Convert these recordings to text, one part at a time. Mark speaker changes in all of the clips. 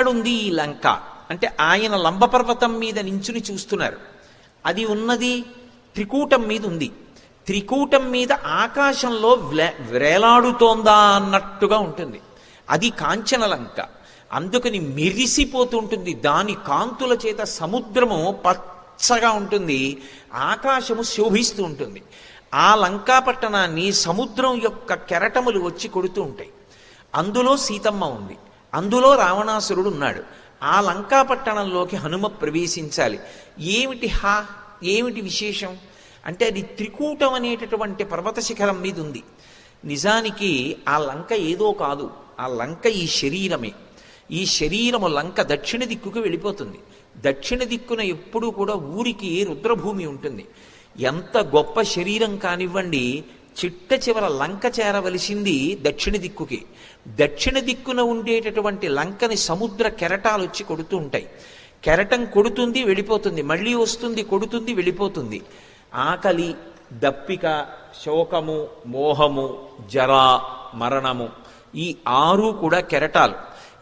Speaker 1: ఎక్కడుంది ఈ లంక? అంటే ఆయన లంబపర్వతం మీద నించుని చూస్తున్నారు. అది ఉన్నది త్రికూటం మీద ఉంది. త్రికూటం మీద ఆకాశంలో వేలాడుతోందా వ్రేలాడుతోందా అన్నట్టుగా ఉంటుంది. అది కాంచన లంక. అందుకని మెరిసిపోతూ ఉంటుంది దాని కాంతుల చేత సముద్రము పచ్చగా ఉంటుంది. ఆకాశము శోభిస్తూ ఉంటుంది. ఆ లంకా పట్టణాన్ని సముద్రం యొక్క కెరటములు వచ్చి కొడుతూ ఉంటాయి. అందులో సీతమ్మ ఉంది. అందులో రావణాసురుడు ఉన్నాడు. ఆ లంకా పట్టణంలోకి హనుమ ప్రవేశించాలి. ఏమిటి హా? ఏమిటి విశేషం? అంటే అది త్రికూటం అనేటటువంటి పర్వత శిఖరం మీద ఉంది. నిజానికి ఆ లంక ఏదో కాదు. ఆ లంక ఈ శరీరమే. ఈ శరీరము లంక దక్షిణ దిక్కుకు వెళ్ళిపోతుంది. దక్షిణ దిక్కున ఎప్పుడూ కూడా ఊరికి రుద్రభూమి ఉంటుంది. ఎంత గొప్ప శరీరం కానివ్వండి చిట్ట చివర లంక చేరవలసింది దక్షిణ దిక్కుకి. దక్షిణ దిక్కున ఉండేటటువంటి లంకని సముద్ర కెరటాలు వచ్చి కొడుతూ ఉంటాయి. కెరటం కొడుతుంది వెళ్ళిపోతుంది. మళ్ళీ వస్తుంది కొడుతుంది వెళ్ళిపోతుంది. ఆకలి దప్పిక శోకము మోహము జరా మరణము ఈ ఆరు కూడా కెరటాలు.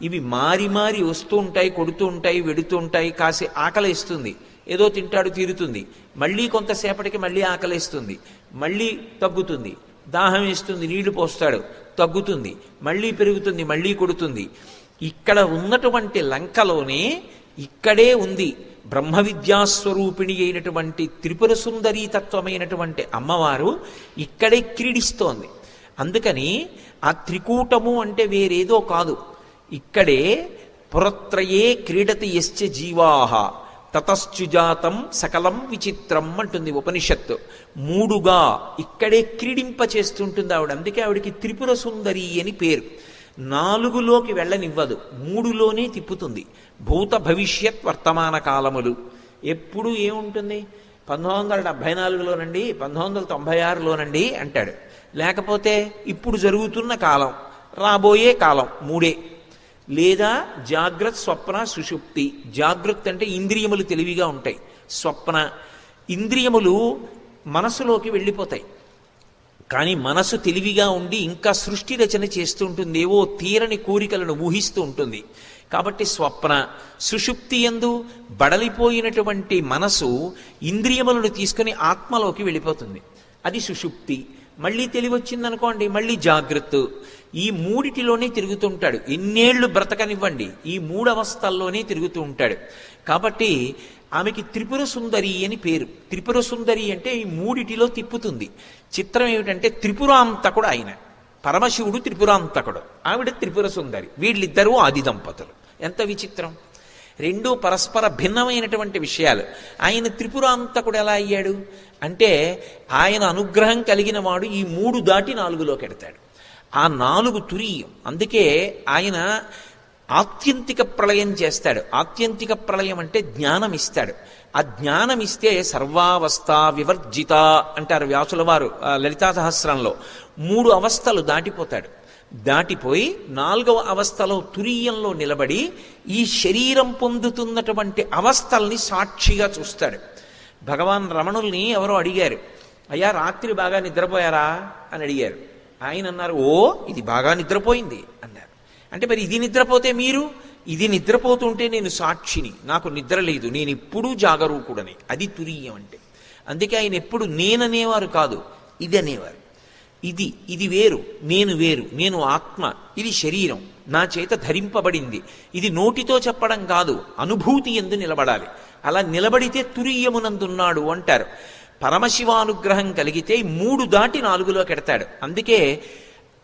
Speaker 1: ఇవి మారి మారి వస్తూ ఉంటాయి కొడుతూ ఉంటాయి వెడుతూ ఉంటాయి. కాసి ఆకలిస్తుంది. ఏదో తింటాడు తీరుతుంది. మళ్ళీ కొంతసేపటికి మళ్ళీ ఆకలిస్తుంది. మళ్ళీ తగ్గుతుంది. దాహం వేస్తుంది నీళ్ళు పోస్తాడు తగ్గుతుంది. మళ్ళీ పెరుగుతుంది మళ్ళీ కొడుతుంది. ఇక్కడ ఉన్నటువంటి లంకలోనే ఇక్కడే ఉంది బ్రహ్మ విద్యాస్వరూపిణి అయినటువంటి త్రిపుర సుందరీ తత్వమైనటువంటి అమ్మవారు ఇక్కడే క్రీడిస్తోంది. అందుకని ఆ త్రికూటము అంటే వేరేదో కాదు. ఇక్కడే పురత్రయే క్రీడతి యశ్చ జీవాహ. తతశ్చుజాతం సకలం విచిత్రం అంటుంది ఉపనిషత్తు. మూడుగా ఇక్కడే క్రీడింప చేస్తుంటుంది ఆవిడ. అందుకే ఆవిడకి త్రిపుర సుందరి అని పేరు. నాలుగులోకి వెళ్ళనివ్వదు. మూడులోనే తిప్పుతుంది. భూత భవిష్యత్ వర్తమాన కాలములు. ఎప్పుడు ఏముంటుంది? పంతొమ్మిది వందల డెబ్భై నాలుగులోనండి పంతొమ్మిది వందల తొంభై ఆరులోనండి అంటాడు. లేకపోతే ఇప్పుడు జరుగుతున్న కాలం రాబోయే కాలం మూడే. లేదా జాగ్రత్త స్వప్న సుషుప్తి. జాగ్రత్త అంటే ఇంద్రియములు తెలివిగా ఉంటాయి. స్వప్న. ఇంద్రియములు మనసులోకి వెళ్ళిపోతాయి. కానీ మనసు తెలివిగా ఉండి ఇంకా సృష్టి రచన చేస్తూ ఉంటుంది. ఏవో తీరని కోరికలను ఊహిస్తూ ఉంటుంది. కాబట్టి స్వప్న. సుషుప్తి ఎందు బడలిపోయినటువంటి మనసు ఇంద్రియములను తీసుకుని ఆత్మలోకి వెళ్ళిపోతుంది. అది సుషుప్తి. మళ్ళీ తెలివి వచ్చిందనుకోండి మళ్ళీ జాగ్రత్త. ఈ మూడిటిలోనే తిరుగుతుంటాడు. ఎన్నేళ్ళు బ్రతకనివ్వండి ఈ మూడు అవస్థల్లోనే తిరుగుతూ ఉంటాడు కాబట్టి ఆమెకి త్రిపుర సుందరి అని పేరు. త్రిపుర సుందరి అంటే ఈ మూడిటిలో తిప్పుతుంది. చిత్రం ఏమిటంటే త్రిపురాంతకుడు ఆయన. పరమశివుడు త్రిపురాంతకుడు. ఆవిడ త్రిపుర సుందరి. వీళ్ళిద్దరూ ఆది దంపతులు. ఎంత విచిత్రం. రెండు పరస్పర భిన్నమైనటువంటి విషయాలు. ఆయన త్రిపురాంతకుడు ఎలా అయ్యాడు? అంటే ఆయన అనుగ్రహం కలిగిన వాడు ఈ మూడు దాటి నాలుగులోకి ఎడతాడు ఆ నాలుగు తురీయం. అందుకే ఆయన ఆత్యంతిక ప్రళయం చేస్తాడు. ఆత్యంతిక ప్రళయం అంటే జ్ఞానం ఇస్తాడు ఆ జ్ఞానం ఇస్తే సర్వావస్థ వివర్జిత అంటారు వ్యాసుల వారు లలితా సహస్రంలో. మూడు అవస్థలు దాటిపోతాడు. దాటిపోయి నాలుగవ అవస్థలో తురీయంలో నిలబడి ఈ శరీరం పొందుతున్నటువంటి అవస్థల్ని సాక్షిగా చూస్తాడు. భగవాన్ రమణుల్ని ఎవరో అడిగారు. అయ్యా రాత్రి బాగా నిద్రపోయారా? అని అడిగారు. ఆయన అన్నారు ఓ ఇది బాగా నిద్రపోయింది అన్నారు. అంటే మరి ఇది నిద్రపోతే మీరు? ఇది నిద్రపోతుంటే నేను సాక్షిని. నాకు నిద్ర లేదు. నేను ఎప్పుడూ జాగరూకుడని. అది తురీయం అంటే. అందుకే ఆయన ఎప్పుడు నేననేవారు కాదు ఇది అనేవారు. ఇది ఇది వేరు. నేను వేరు. నేను ఆత్మ. ఇది శరీరం. నా చేత ధరింపబడింది. ఇది నోటితో చెప్పడం కాదు అనుభూతి ఎందు నిలబడాలి. అలా నిలబడితే తురీయమునందున్నాడు అంటారు. పరమశివానుగ్రహం కలిగితే మూడు దాటి నాలుగులోకి ఎడతాడు అందుకే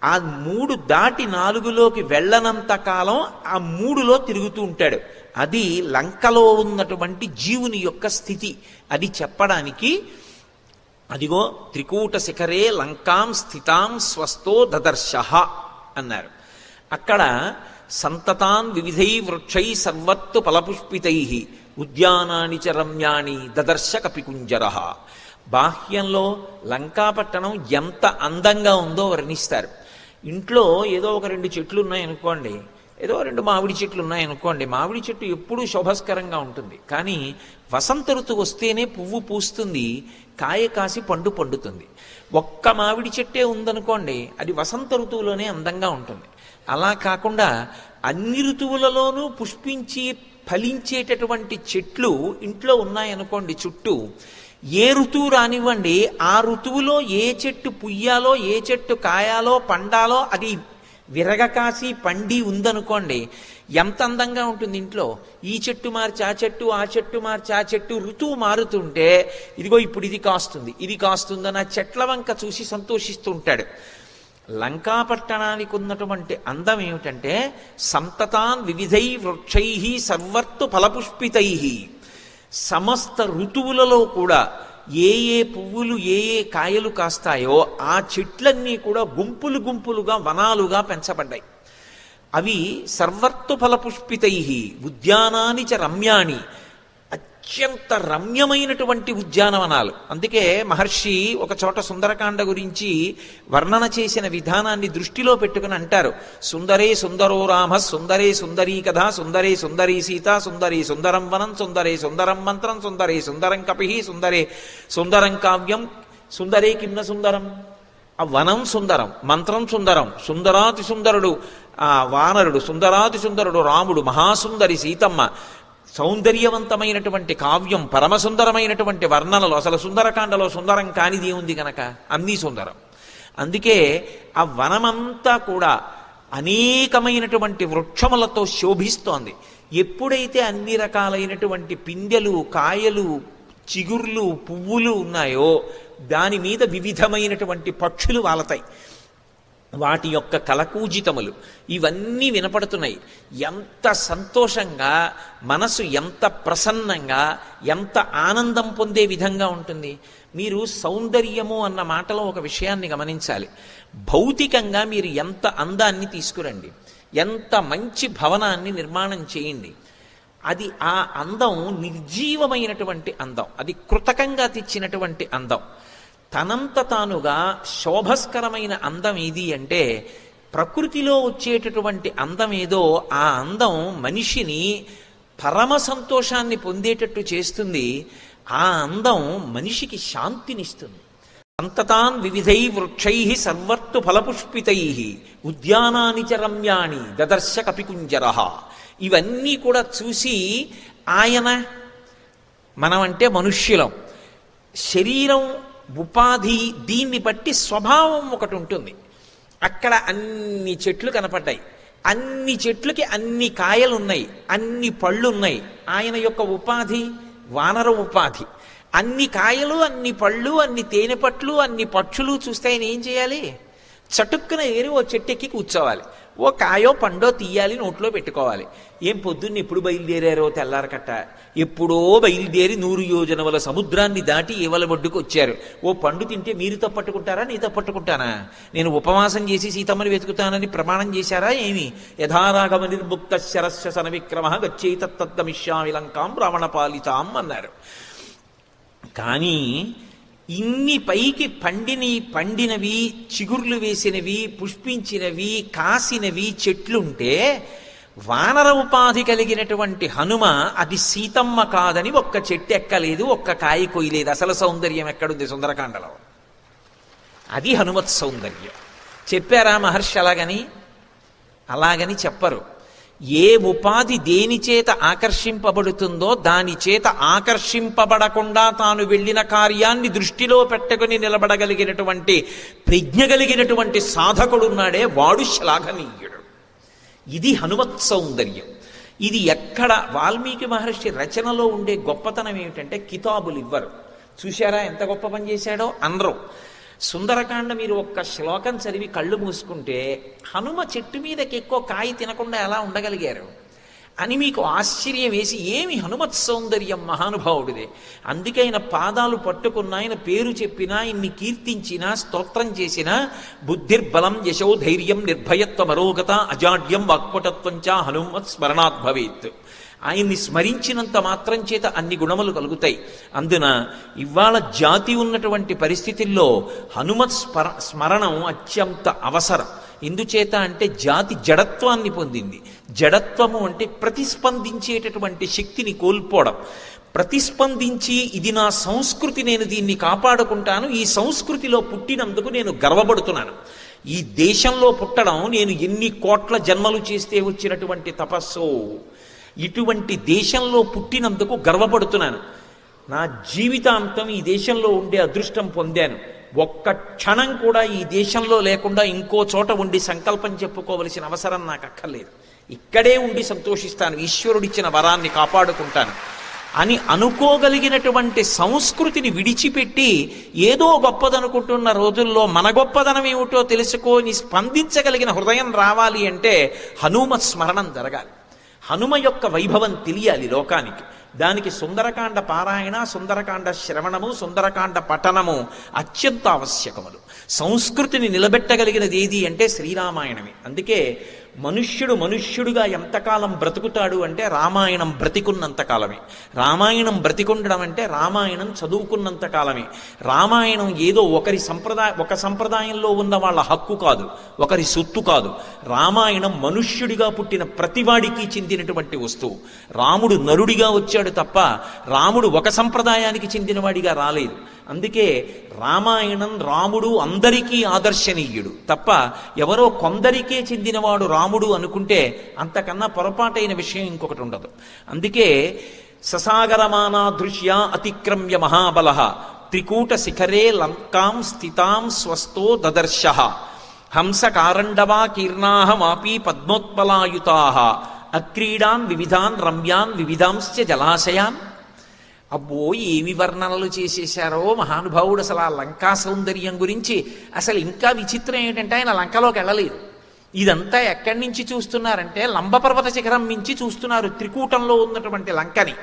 Speaker 1: ఆ మూడు దాటి నాలుగులోకి వెళ్ళనంత కాలం ఆ మూడులో తిరుగుతూ ఉంటాడు. అది లంకలో ఉన్నటువంటి జీవుని యొక్క స్థితి. అది చెప్పడానికి అదిగో త్రికూట శిఖరే లంకాం స్థితాం స్వస్థో దదర్శ అన్నారు. అక్కడ సంతతాన్ వివిధై వృక్షై సర్వత్తు ఫలపుష్పితై ఉద్యానాని చ రమ్యాణి దదర్శ కపికుంజర బాహ్యంలో లంకాపట్టణం ఎంత అందంగా ఉందో వర్ణిస్తారు. ఇంట్లో ఏదో ఒక రెండు చెట్లు ఉన్నాయనుకోండి ఏదో రెండు మామిడి చెట్లు ఉన్నాయనుకోండి మామిడి చెట్టు ఎప్పుడూ శోభస్కరంగా ఉంటుంది. కానీ వసంత ఋతువు వస్తేనే పువ్వు పూస్తుంది కాయ కాసి పండు పండుతుంది. ఒక్క మామిడి చెట్టే ఉందనుకోండి అది వసంత ఋతువులోనే అందంగా ఉంటుంది. అలా కాకుండా అన్ని ఋతువులలోనూ పుష్పించి ఫలించేటటువంటి చెట్లు ఇంట్లో ఉన్నాయనుకోండి చుట్టూ ఏ ఋతువు రానివ్వండి ఆ ఋతువులో ఏ చెట్టు పుయ్యాలో ఏ చెట్టు కాయాలో పండాలో అది విరగకాసి పండి ఉందనుకోండి ఎంత అందంగా ఉంటుంది ఇంట్లో. ఈ చెట్టు మార్చి ఆ చెట్టు ఆ చెట్టు మార్చి ఆ చెట్టు ఋతువు మారుతుంటే ఇదిగో ఇప్పుడు ఇది కాస్తుంది ఇది కాస్తుందని ఆ చెట్ల వంక చూసి సంతోషిస్తూ ఉంటాడు. లంకాపట్టణానికి ఉన్నటువంటి అందం ఏమిటంటే సంతతాన్ వివిధై వృక్షై సర్వర్తు ఫలపుష్పితై. సమస్త ఋతువులలో కూడా ఏ ఏ పువ్వులు ఏ ఏ కాయలు కాస్తాయో ఆ చెట్లన్నీ కూడా గుంపులు గుంపులుగా వనాలుగా పెంచబడ్డాయి. అవి సర్వర్తు ఫలపుష్పితై ఉద్యానాని చ రమ్యాణి. అత్యంత రమ్యమైనటువంటి ఉద్యానవనాలు. అందుకే మహర్షి ఒక చోట సుందరకాండ గురించి వర్ణన చేసిన విధానాన్ని దృష్టిలో పెట్టుకుని అంటారు. సుందరే సుందరో రామ సుందరే సుందరీ కథ సుందరే సుందరీ సీత సుందరీ సుందరం వనం సుందరే సుందరం మంత్రం సుందరే సుందరం కపి సుందరే సుందరం కావ్యం సుందరే కిమ్న సుందరం. ఆ వనం సుందరం మంత్రం సుందరం సుందరాతి సుందరుడు ఆ వానరుడు సుందరాతి సుందరుడు రాముడు మహాసుందరి సీతమ్మ సౌందర్యవంతమైనటువంటి కావ్యం పరమసుందరమైనటువంటి వర్ణనలు అసలు సుందరకాండలో సుందరం కానిది ఉంది కనుక అన్నీ సుందరం. అందుకే ఆ వనమంతా కూడా అనేకమైనటువంటి వృక్షములతో శోభిస్తోంది. ఎప్పుడైతే అన్ని రకాలైనటువంటి పిందెలు కాయలు చిగుర్లు పువ్వులు ఉన్నాయో దాని మీద వివిధమైనటువంటి పక్షులు వాలతాయి. వాటి యొక్క కలకూజితములు ఇవన్నీ వినపడుతున్నాయి. ఎంత సంతోషంగా మనసు ఎంత ప్రసన్నంగా ఎంత ఆనందం పొందే విధంగా ఉంటుంది. మీరు సౌందర్యము అన్న మాటలో ఒక విషయాన్ని గమనించాలి. భౌతికంగా మీరు ఎంత అందాన్ని తీసుకురండి ఎంత మంచి భవనాన్ని నిర్మాణం చేయండి అది ఆ అందం నిర్జీవమైనటువంటి అందం అది కృతకంగా తెచ్చినటువంటి అందం. తనంత తానుగా శోభస్కరమైన అందం ఏది అంటే ప్రకృతిలో వచ్చేటటువంటి అందం ఏదో ఆ అందం మనిషిని పరమ సంతోషాన్ని పొందేటట్టు చేస్తుంది. ఆ అందం మనిషికి శాంతినిస్తుంది. సంతతాన్ వివిధై వృక్షై సర్వర్తు ఫలపుష్పితై ఉద్యానాని చ రమ్యాణి దదర్శ కపికుంజర ఇవన్నీ కూడా చూసి ఆయన మనం అంటే మనుష్యులం. శరీరం ఉపాధి దీన్ని బట్టి స్వభావం ఒకటి ఉంటుంది. అక్కడ అన్ని చెట్లు కనపడ్డాయి. అన్ని చెట్లకి అన్ని కాయలు ఉన్నాయి అన్ని పళ్ళు ఉన్నాయి ఆయన యొక్క ఉపాధి వానర ఉపాధి. అన్ని కాయలు అన్ని పళ్ళు అన్ని తేనె పట్లు అన్ని పక్షులు చూస్తే ఆయన ఏం చేయాలి? చటుక్కున ఏరి ఓ చెట్టు ఎక్కి కూర్చోవాలి. ఓ కాయో పండో తీయాలి నోట్లో పెట్టుకోవాలి. ఏం పొద్దున్న ఎప్పుడు బయలుదేరారో తెల్లారకట్ట. ఎప్పుడో బయలుదేరి నూరు యోజనముల సముద్రాన్ని దాటి ఇవల ఒడ్డుకు వచ్చారు. ఓ పండు తింటే మీరు తప్పట్టుకుంటారా నీ తప్పట్టుకుంటానా నేను ఉపవాసం చేసి సీతమ్మని వెతుకుతానని ప్రమాణం చేశారా ఏమి? యథారాగమ నిర్ముక్త శరస్య విక్రమ గచ్చైతత్తమిష్యామి లంకాం రావణ పాలితాం అన్నారు. కానీ ఇన్ని పైకి పండిని పండినవి చిగుర్లు వేసినవి పుష్పించినవి కాసినవి చెట్లుంటే వానర ఉపాధి కలిగినటువంటి హనుమ అది సీతమ్మ కాదని ఒక్క చెట్టు ఎక్కలేదు ఒక్క కాయ కొయ్యలేదు. అసలు సౌందర్యం ఎక్కడుంది సుందరకాండలో? అది హనుమత్ సౌందర్యం. చెప్పారా మహర్షి అలాగని? అలాగని చెప్పరు. ఏ ఉపాధి దేని చేత ఆకర్షింపబడుతుందో దాని చేత ఆకర్షింపబడకుండా తాను వెళ్ళిన కార్యాన్ని దృష్టిలో పెట్టుకుని నిలబడగలిగినటువంటి ప్రజ్ఞ కలిగినటువంటి సాధకుడున్నాడే వాడు శ్లాఘనీయుడు. ఇది హనుమత్ సౌందర్యం. ఇది ఎక్కడ వాల్మీకి మహర్షి రచనలో ఉండే గొప్పతనం ఏమిటంటే కితాబులు ఇవ్వరు చూశారా ఎంత గొప్ప పని చేశాడో? అనరు సుందరకాండ మీరు ఒక్క శ్లోకం చదివి కళ్ళు మూసుకుంటే హనుమ చెట్టు మీదకి ఎక్కువ కాయ తినకుండా ఎలా ఉండగలిగారు? అని మీకు ఆశ్చర్యం వేసి ఏమి హనుమత్ సౌందర్యం మహానుభావుడిదే. అందుకే ఆయన పాదాలు పట్టుకున్న ఆయన పేరు చెప్పినా ఇన్ని కీర్తించినా స్తోత్రం చేసినా బుద్ధిర్బలం యశో ధైర్యం నిర్భయత్వ మరోగత అజాడ్యం వాక్పటత్వం చ హనుమత్ స్మరణాద్భవేత్. ఆయన్ని స్మరించినంత మాత్రం చేత అన్ని గుణములు కలుగుతాయి. అందున ఇవాళ జాతి ఉన్నటువంటి పరిస్థితుల్లో హనుమత్ స్మర స్మరణం అత్యంత అవసరం. ఎందుచేత అంటే జాతి జడత్వాన్ని పొందింది. జడత్వము అంటే ప్రతిస్పందించేటటువంటి శక్తిని కోల్పోవడం. ప్రతిస్పందించి ఇది నా సంస్కృతి నేను దీన్ని కాపాడుకుంటాను. ఈ సంస్కృతిలో పుట్టినందుకు నేను గర్వపడుతున్నాను. ఈ దేశంలో పుట్టడం నేను ఎన్ని కోట్ల జన్మలు చేస్తే వచ్చినటువంటి తపస్సు. ఇటువంటి దేశంలో పుట్టినందుకు గర్వపడుతున్నాను. నా జీవితాంతం ఈ దేశంలో ఉండే అదృష్టం పొందాను. ఒక్క క్షణం కూడా ఈ దేశంలో లేకుండా ఇంకో చోట ఉండి సంకల్పం చెప్పుకోవలసిన అవసరం నాకు అక్కర్లేదు. ఇక్కడే ఉండి సంతోషిస్తాను. ఈశ్వరుడిచ్చిన వరాన్ని కాపాడుకుంటాను. అని అనుకోగలిగినటువంటి సంస్కృతిని విడిచిపెట్టి ఏదో గొప్పదనుకుంటున్న రోజుల్లో మన గొప్పదనం ఏమిటో తెలుసుకొని స్పందించగలిగిన హృదయం రావాలి అంటే హనుమ స్మరణం జరగాలి. హనుమ యొక్క వైభవం తెలియాలి లోకానికి. దానికి సుందరకాండ పారాయణ సుందరకాండ శ్రవణము సుందరకాండ పఠనము అత్యంత ఆవశ్యకములు. సంస్కృతిని నిలబెట్టగలిగినది ఏది అంటే శ్రీరామాయణమే. అందుకే మనుష్యుడు మనుష్యుడుగా ఎంతకాలం బ్రతుకుతాడు అంటే రామాయణం బ్రతికున్నంతకాలమే రామాయణం బ్రతికుండడం అంటే రామాయణం చదువుకున్నంతకాలమే రామాయణం ఏదో ఒకరి సంప్రదాయ ఒక సంప్రదాయంలో ఉన్న వాళ్ళ హక్కు కాదు ఒకరి సొత్తు కాదు. రామాయణం మనుష్యుడిగా పుట్టిన ప్రతివాడికి చెందినటువంటి వస్తువు. రాముడు నరుడిగా వచ్చాడు తప్ప రాముడు ఒక సంప్రదాయానికి చెందినవాడిగా రాలేదు. అందుకే రామాయణం రాముడు అందరికీ ఆదర్శనీయుడు. తప్ప ఎవరో కొందరికే చెందినవాడు రాముడు అనుకుంటే అంతకన్నా పొరపాటైన విషయం ఇంకొకటి ఉండదు. అందుకే ససాగరమానా దృశ్య అతిక్రమ్య మహాబల త్రికూట శిఖరే లంకాం స్థితాం స్వస్థో దదర్శ హంస కారండవా కీర్ణాహమాపీ పద్మోత్పలాయుతా అక్రీడాన్ వివిధాన్ రమ్యాన్ వివిధాంశ్చ జలాశయాన్ అబ్బో ఏమి వర్ణనలు చేసేశారో మహానుభావుడు అసలు ఆ లంకా సౌందర్యం గురించి. అసలు ఇంకా విచిత్రం ఏంటంటే ఆయన లంకలోకి వెళ్ళలేదు. ఇదంతా ఎక్కడి నుంచి చూస్తున్నారంటే లంబపర్వత శిఖరం మించి చూస్తున్నారు త్రికూటంలో ఉన్నటువంటి లంకని.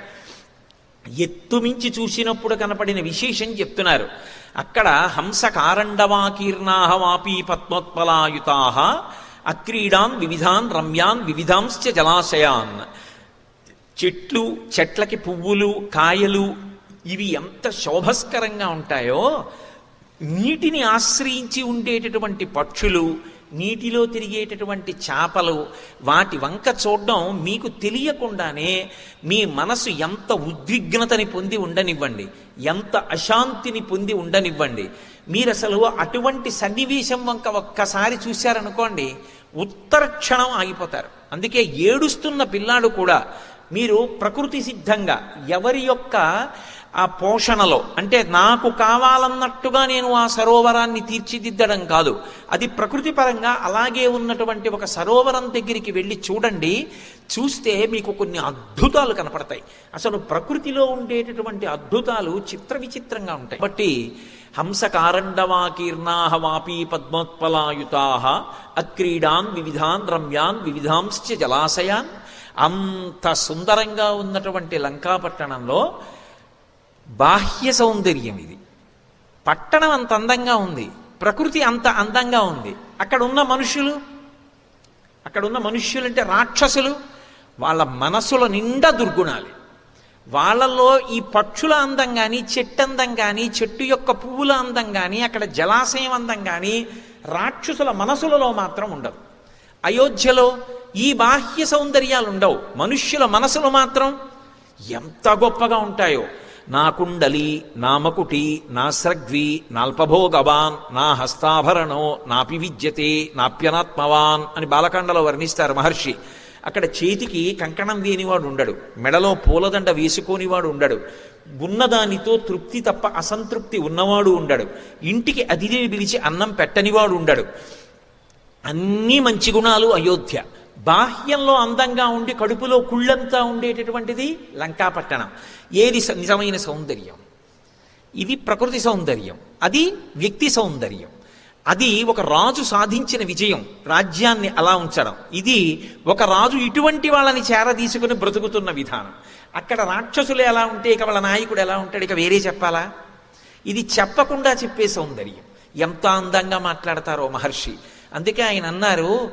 Speaker 1: ఎత్తు మించి చూసినప్పుడు కనపడిన విశేషం చెప్తున్నారు. అక్కడ హంస కారండవాకీర్ణాహవాపీ పద్మోత్పలాయుతాహ అక్రీడాన్ వివిధాన్ రమ్యాన్ వివిధాంశ్చ జలాశయాన్. చెట్లు చెట్లకి పువ్వులు కాయలు ఇవి ఎంత శోభస్కరంగా ఉంటాయో నీటిని ఆశ్రయించి ఉండేటటువంటి పక్షులు నీటిలో తిరిగేటటువంటి చేపలు వాటి వంక చూడడం మీకు తెలియకుండానే మీ మనసు ఎంత ఉద్విగ్నతని పొంది ఉండనివ్వండి ఎంత అశాంతిని పొంది ఉండనివ్వండి. మీరు అసలు అటువంటి సన్నివేశం వంక ఒక్కసారి చూశారనుకోండి ఉత్తర క్షణం ఆగిపోతారు. అందుకే ఏడుస్తున్న పిల్లాడు కూడా మీరు ప్రకృతి సిద్ధంగా ఎవరి యొక్క ఆ పోషణలో అంటే నాకు కావాలన్నట్టుగా నేను ఆ సరోవరాన్ని తీర్చిదిద్దడం కాదు. అది ప్రకృతి పరంగా అలాగే ఉన్నటువంటి ఒక సరోవరం దగ్గరికి వెళ్ళి చూడండి. చూస్తే మీకు కొన్ని అద్భుతాలు కనపడతాయి. అసలు ప్రకృతిలో ఉండేటటువంటి అద్భుతాలు చిత్ర విచిత్రంగా ఉంటాయి. బట్టి హంసకారండవాకీర్ణాహ వాపీ పద్మోత్పలాయుతా అక్రీడాన్ వివిధాన్ రమ్యాన్ వివిధాంశ్చ జలాశయాన్ అంత సుందరంగా ఉన్నటువంటి లంకాపట్టణంలో బాహ్య సౌందర్యం ఇది. పట్టణం అంత అందంగా ఉంది. ప్రకృతి అంత అందంగా ఉంది. అక్కడ ఉన్న మనుషులు అక్కడ ఉన్న మనుష్యులు అంటే రాక్షసులు వాళ్ళ మనసుల నిండా దుర్గుణాలు. వాళ్ళలో ఈ పక్షుల అందం కానీ చెట్టు అందం కానీ చెట్టు యొక్క పువ్వుల అందం కానీ అక్కడ జలాశయం అందం కానీ రాక్షసుల మనసులలో మాత్రం ఉండదు. అయోధ్యలో ఈ బాహ్య సౌందర్యాలు ఉండవు మనుష్యుల మనసులు మాత్రం ఎంత గొప్పగా ఉంటాయో. నా కుండలి నా మకుటి నా స్రగ్వి నాల్పభోగవాన్ నా హస్తాభరణో నాపి విద్యతే నాప్యనాత్మవాన్ అని బాలకాండలో వర్ణిస్తారు మహర్షి. అక్కడ చేతికి కంకణం దేనివాడు ఉండడు. మెడలో పూలదండ వేసుకోనివాడు ఉండడు. ఉన్నదానితో తృప్తి తప్ప అసంతృప్తి ఉన్నవాడు ఉండడు. ఇంటికి అతిథిని పిలిచి అన్నం పెట్టనివాడు ఉండడు. అన్నీ మంచి గుణాలు అయోధ్య. బాహ్యంలో అందంగా ఉండి కడుపులో కుళ్ళంతా ఉండేటటువంటిది లంకాపట్టణం. ఏది స- నిజమైన సౌందర్యం? ఇది ప్రకృతి సౌందర్యం. అది వ్యక్తి సౌందర్యం. అది ఒక రాజు సాధించిన విజయం రాజ్యాన్ని అలా ఉంచడం. ఇది ఒక రాజు ఇటువంటి వాళ్ళని చేరదీసుకుని బ్రతుకుతున్న విధానం. అక్కడ రాక్షసులు ఎలా ఉంటే ఇక వాళ్ళ నాయకుడు ఎలా ఉంటాడు? ఇక వేరే చెప్పాలా? ఇది చెప్పకుండా చెప్పే సౌందర్యం. ఎంత అందంగా మాట్లాడతారో మహర్షి. అందుకే ఆయన అన్నారు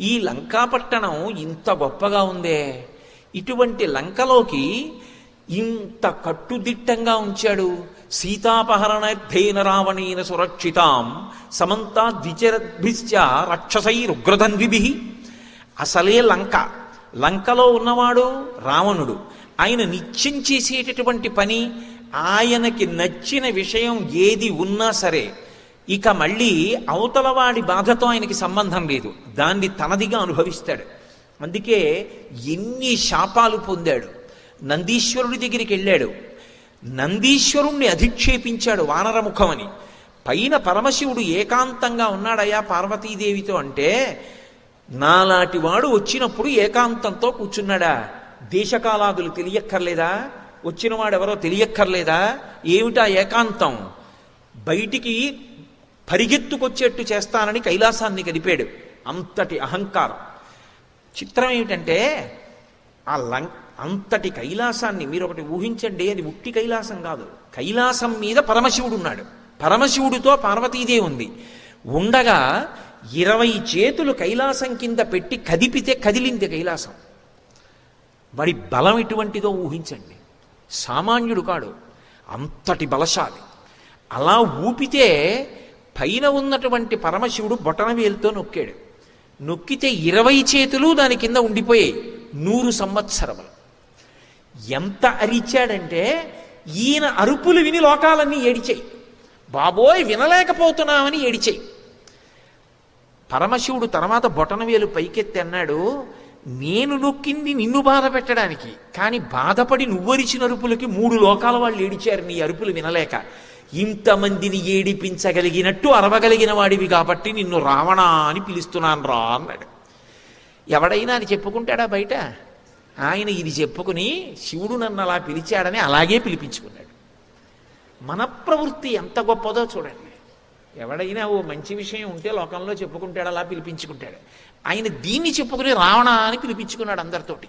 Speaker 1: ఈ లంకాపట్టణం ఇంత గొప్పగా ఉందే. ఇటువంటి లంకలోకి ఇంత కట్టుదిట్టంగా ఉంచాడు. సీతాపహరణర్థేన రావణేన సురక్షితాం సమంతా ద్విచరద్భిశ్చ రక్షసైరుగ్రధన్విభి. అసలే లంక. లంకలో ఉన్నవాడు రావణుడు. ఆయన నిత్యం చేసేటటువంటి పని ఆయనకి నచ్చిన విషయం ఏది ఉన్నా సరే. ఇక మళ్ళీ అవతలవాడి బాధతో ఆయనకి సంబంధం లేదు. దాన్ని తనదిగా అనుభవిస్తాడు. అందుకే ఎన్ని శాపాలు పొందాడు. నందీశ్వరుడి దగ్గరికి వెళ్ళాడు. నందీశ్వరుణ్ణి అధిక్షేపించాడు వానరముఖమని. పైన పరమశివుడు ఏకాంతంగా ఉన్నాడయ్యా పార్వతీదేవితో అంటే నాలాంటి వాడు వచ్చినప్పుడు ఏకాంతంతో కూర్చున్నాడా? దేశకాలాదులు తెలియక్కర్లేదా? వచ్చినవాడెవరో తెలియక్కర్లేదా? ఏమిటా ఏకాంతం? బయటికి పరిగెత్తుకొచ్చేట్టు చేస్తానని కైలాసాన్ని కదిపాడు అంతటి అహంకారం. చిత్రం ఏమిటంటే ఆ లం అంతటి కైలాసాన్ని మీరు ఒకటి ఊహించండి అది ఉట్టి కైలాసం కాదు. కైలాసం మీద పరమశివుడు ఉన్నాడు పరమశివుడితో పార్వతీదేవి ఉంది. ఉండగా ఇరవై చేతులు కైలాసం కింద పెట్టి కదిపితే కదిలింది కైలాసం. వాడి బలం ఎటువంటిదో ఊహించండి. సామాన్యుడు కాడు. అంతటి బలశాలి. అలా ఊపితే పైన ఉన్నటువంటి పరమశివుడు బొటనవేలుతో నొక్కాడు. నొక్కితే ఇరవై చేతులు దాని కింద ఉండిపోయాయి నూరు సంవత్సరములు. ఎంత అరిచాడంటే ఈయన అరుపులు విని లోకాలన్నీ ఏడిచాయి. బాబోయ్ వినలేకపోతున్నామని ఏడిచాయి. పరమశివుడు తర్వాత బొటనవేలు పైకెత్తి అన్నాడు నేను నొక్కింది నిన్ను బాధ పెట్టడానికి కానీ బాధపడి నువ్వరిచిన అరుపులకి మూడు లోకాల వాళ్ళు ఏడిచారు నీ అరుపులు వినలేక. ఇంతమందిని ఏడిపించగలిగినట్టు అరవగలిగిన వాడివి కాబట్టి నిన్ను రావణ అని పిలుస్తున్నాను రా అన్నాడు. ఎవడైనా అని చెప్పుకుంటాడా బయట? ఆయన ఇది చెప్పుకుని శివుడు నన్ను అలా పిలిచాడని అలాగే పిలిపించుకున్నాడు. మన ప్రవృత్తి ఎంత గొప్పదో చూడండి. ఎవడైనా ఓ మంచి విషయం ఉంటే లోకంలో చెప్పుకుంటాడు అలా పిలిపించుకుంటాడు. ఆయన దీన్ని చెప్పుకుని రావణ అని పిలిపించుకున్నాడు అందరితోటి.